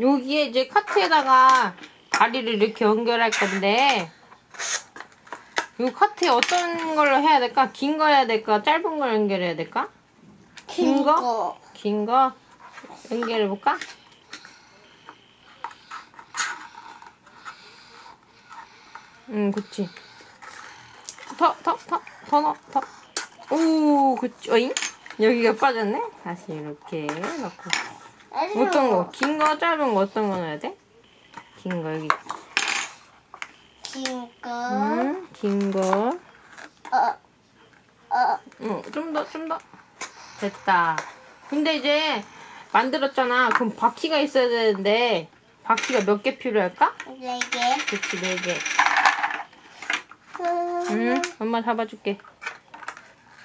여기에 이제 카트에다가 다리를 이렇게 연결할 건데 이 카트에 어떤 걸로 해야 될까? 긴 거 해야 될까? 짧은 걸 연결해야 될까? 긴 거? 긴 거 연결해 볼까? 응, 그치. 더, 더, 더, 더 넣어, 더. 오, 그치. 어잉? 여기가 빠졌네? 다시 이렇게 넣고. 어떤 거? 긴 거, 짧은 거 어떤 거 넣어야 돼? 긴 거, 여기. 긴 거. 응, 긴 거. 어. 어. 응, 좀 더, 좀 더. 됐다. 근데 이제 만들었잖아. 그럼 바퀴가 있어야 되는데, 바퀴가 몇 개 필요할까? 네 개. 그치, 네 개. 응, 엄마 잡아줄게.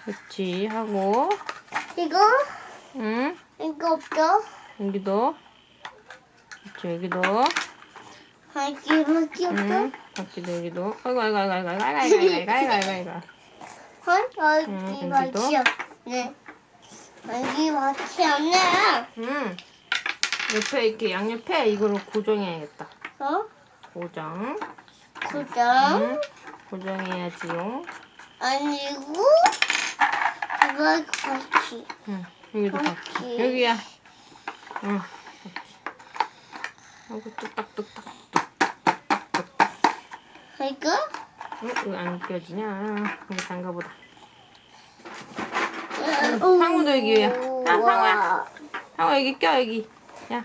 그치, 하고, 이거? 응, 이거 없어? 여기도. 그치, 여기도. 여기 여기 없어? 응, 바퀴도 여기도. 아이고, 아이고, 아이고, 아이고, 아이고, 아이고, 아이고, 아이고, 아이고, 아이고. 어? 여기 응, 여기도? 없네. 여기 맛이 없네. 응. 옆에 이렇게 양옆에 이걸로 고정해야겠다. 어? 고정. 고정? 응. 고정해야지요. 아니고 이거 같이. 응. 여기도. 바퀴. 여기야. 응. 바퀴. 하고 뚝딱뚝딱. 이거? 응? 왜안 껴지냐? 여기 잠가보다. 응, 상우도 여기야. 아, 상우야. 상우 여기 껴, 여기. 야.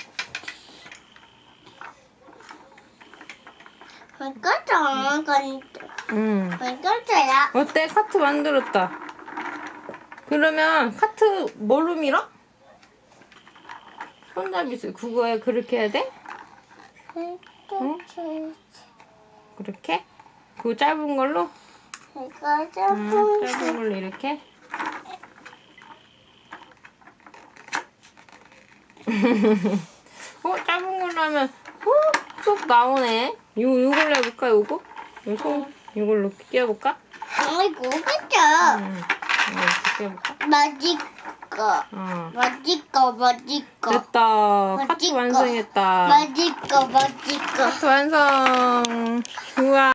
이거잖아. 이건 응. 이거잖아. 어때? 카트 만들었다. 그러면 카트 뭘로 밀어? 손잡이 쓰 그거에 그렇게 해야 돼? 응? 그렇게? 그 짧은 걸로? 이거 응, 좀 짧은 걸로 이렇게? 어, 짧은 걸로 하면 어, 쏙 나오네. 요, 요걸로 해볼까, 요거? 요 손, 요걸로 끼워볼까? 아이고 그죠? 응. 이거 끼워볼까? 맛있 거. 어. 맛있 거 맛있 거. 됐다. 카트 맛있고. 완성했다. 맛있 거 맛있 거. 카트 완성. 좋아.